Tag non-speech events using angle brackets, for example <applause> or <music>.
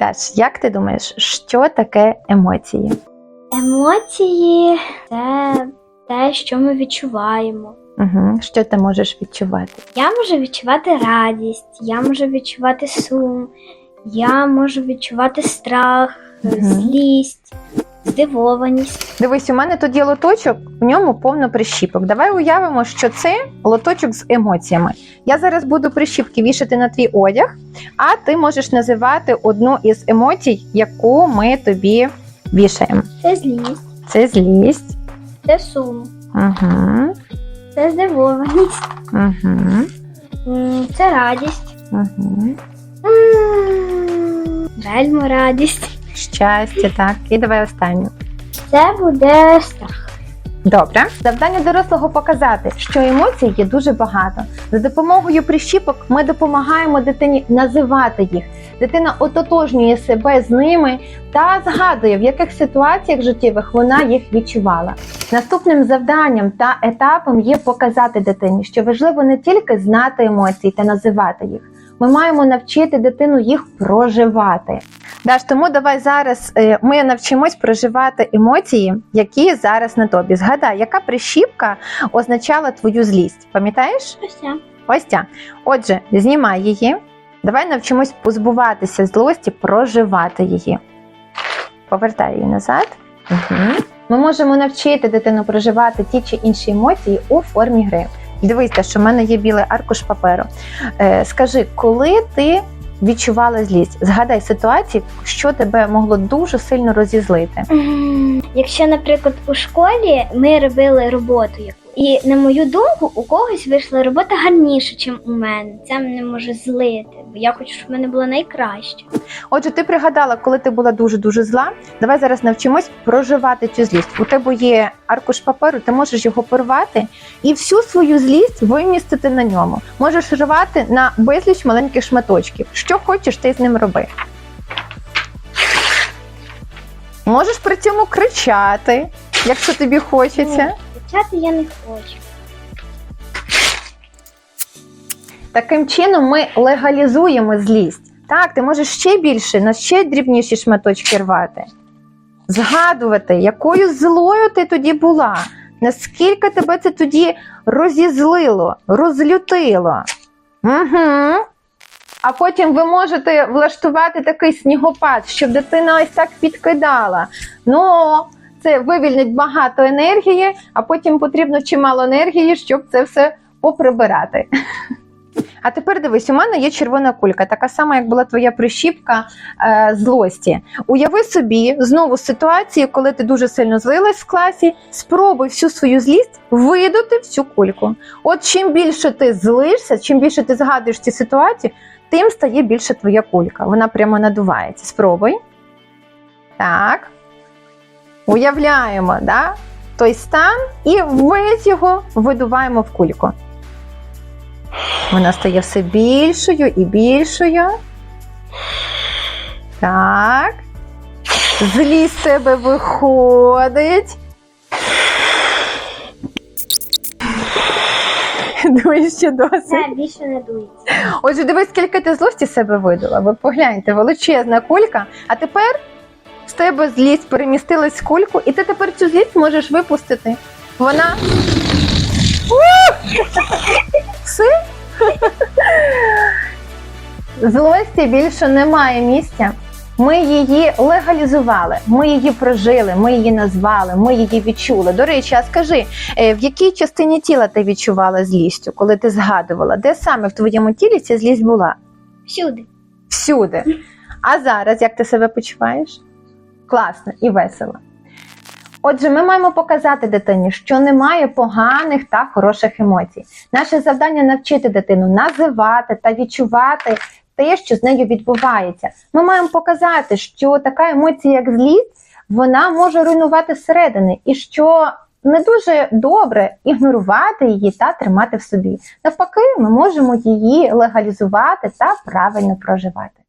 Даш, як ти думаєш, що таке емоції? Емоції це те, що ми відчуваємо. Угу. Що ти можеш відчувати? Я можу відчувати радість, я можу відчувати сум, я можу відчувати страх, угу. злість, здивованість. Дивись, у мене тут є лоточок, в ньому повно прищіпок. Давай уявимо, що це лоточок з емоціями. Я зараз буду прищіпки вішати на твій одяг, а ти можеш називати одну із емоцій, яку ми тобі вішаємо. Це злість, Це злість. це сум, Угу. це здивованість, Угу. це радість, Угу. м, радість. Щастя, так. І давай останню. Це буде страх. Добре, завдання дорослого показати, що емоцій є дуже багато. За допомогою прищіпок ми допомагаємо дитині називати їх. Дитина ототожнює себе з ними та згадує, в яких ситуаціях життєвих вона їх відчувала. Наступним завданням та етапом є показати дитині, що важливо не тільки знати емоції та називати їх. Ми маємо навчити дитину їх проживати. Даш, тому давай зараз е, ми навчимось проживати емоції, які зараз на тобі. Згадай, яка прищіпка означала твою злість? Пам'ятаєш? Ось ця. Отже, знімай її. Давай навчимось позбуватися злості, проживати її. Повертай її назад. Угу. Ми можемо навчити дитину проживати ті чи інші емоції у формі гри. Дивися, що в мене є білий аркуш паперу. Е, скажи, коли ти відчувала злість? Згадай ситуації, що тебе могло дуже сильно розізлити. Якщо, наприклад, у школі ми робили роботу яку, і на мою думку, у когось вийшла робота гарніше, ніж у мене. Це мене може злити, бо я хочу, щоб в мене було найкраще. Отже, ти пригадала, коли ти була дуже дуже зла. Давай зараз навчимось проживати цю злість. У тебе є аркуш паперу, ти можеш його порвати і всю свою злість вимістити на ньому. Можеш рвати на безліч маленьких шматочків. Що хочеш, ти з ним роби. Можеш при цьому кричати, якщо тобі хочеться. Кричати я не хочу. Таким чином ми легалізуємо злість. Так, ти можеш ще більше, на ще дрібніші шматочки рвати. Згадувати, якою злою ти тоді була, наскільки тебе це тоді розізлило, розлютило. Угу. А потім ви можете влаштувати такий снігопад, щоб дитина ось так підкидала. Ну, це вивільнить багато енергії, а потім потрібно чимало енергії, щоб це все поприбирати. <laughs> А тепер дивись, у мене є червона кулька, така сама, як була твоя прищіпка е, злості. Уяви собі знову ситуацію, коли ти дуже сильно злилась в класі, спробуй всю свою злість видути в цю кульку. От чим більше ти злишся, чим більше ти згадуєш ці ситуації, тим стає більше твоя кулька. Вона прямо надувається. Спробуй. Так. Уявляємо, да? той стан і весь його видуваємо в кульку. Вона стає все більшою і більшою. Так. Злість з тебе виходить. Думаю, що досить. Це більше не дується. Отже, дивись, скільки ти злості з себе видала. Ви погляньте, величезна кулька. А тепер з тебе злість перемістилась в кульку, і ти тепер цю злість можеш випустити. Вона. <laughs> Все? <laughs> Злості більше немає місця. Ми її легалізували, ми її прожили, ми її назвали, ми її відчули. До речі, а скажи, е, в якій частині тіла ти відчувала злістю, коли ти згадувала, де саме в твоєму тілі ця злість була? Всюди. Всюди. А зараз як ти себе почуваєш? Класно і весело. Отже, ми маємо показати дитині, що немає поганих та хороших емоцій. Наше завдання навчити дитину називати та відчувати те, що з нею відбувається. Ми маємо показати, що така емоція, як злість, вона може руйнувати зсередини, і що не дуже добре ігнорувати її та тримати в собі. Навпаки, ми можемо її легалізувати та правильно проживати.